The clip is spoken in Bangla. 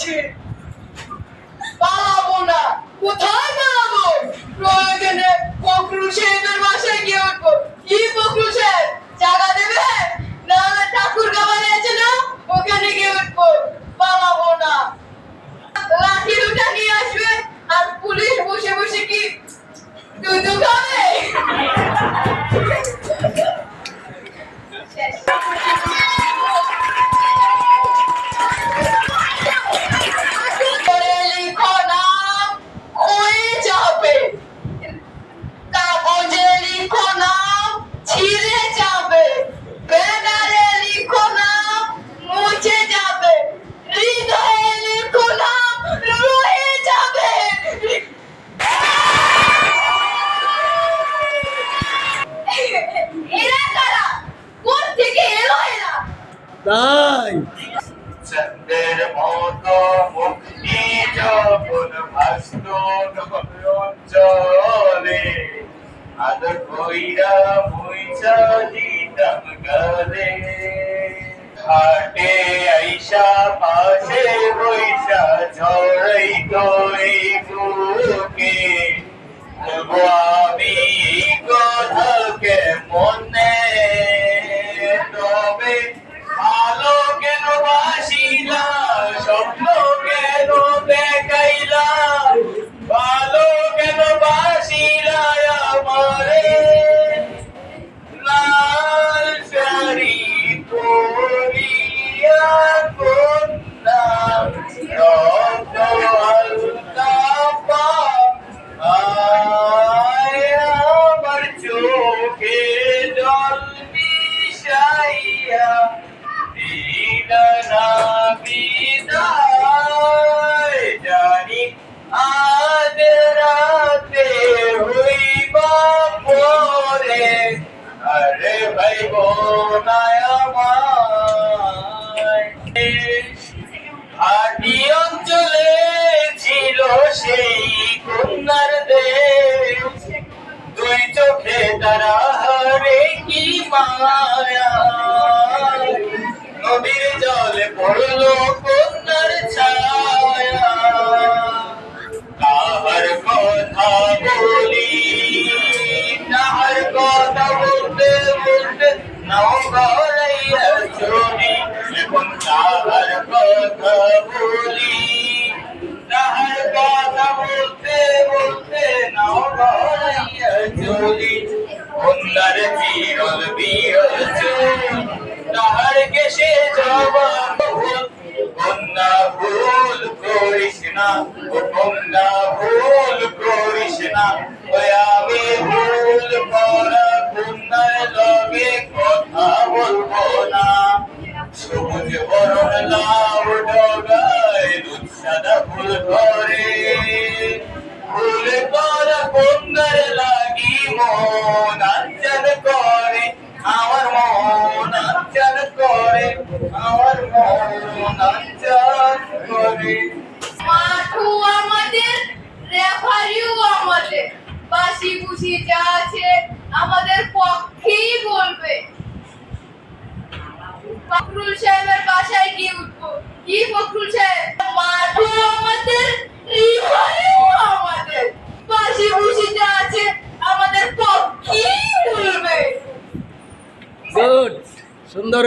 হয়েছে পাবো না। কোথায় পাবো প্রয়োজন তাই। চন্দ্রের মতো মুক্তি যখন ভাসত চলে আদর কইরা মুইছা দিতাম গলে। হাটে আইসা পাশে বইসা ঝড়াই তোই বুকে। ভালো আরে ভাই বোনায় হাটি অঞ্চলে ছিল সেই কন্যার দেশ। দুই চোখে তারা কি মায়া। নদীর জলে পড়ল কন্যার ছায়া। কথা বলি তাহার কথা বলতে বলতে নাও গড়াইয়া চলি কন্যা ভুল করিস না ভুল করিস না ফুল ধরে ফুল করা কন্যার লাগি মন আঞ্চল করে আমার মন আঞ্চল করে আমার মন আঞ্চল করে মাঠও আমাদের রেফারিও আমাদের বাসি বুসি যা আছে আমাদের পক্ষেই বলবে। ফখরুল সাহেবের বাসায় গিয়ে উঠবো। কি ফখরুল সাহেব? আমাদের বুসি যা আছে আমাদের পক্ষেই বলবে। গুড সুন্দর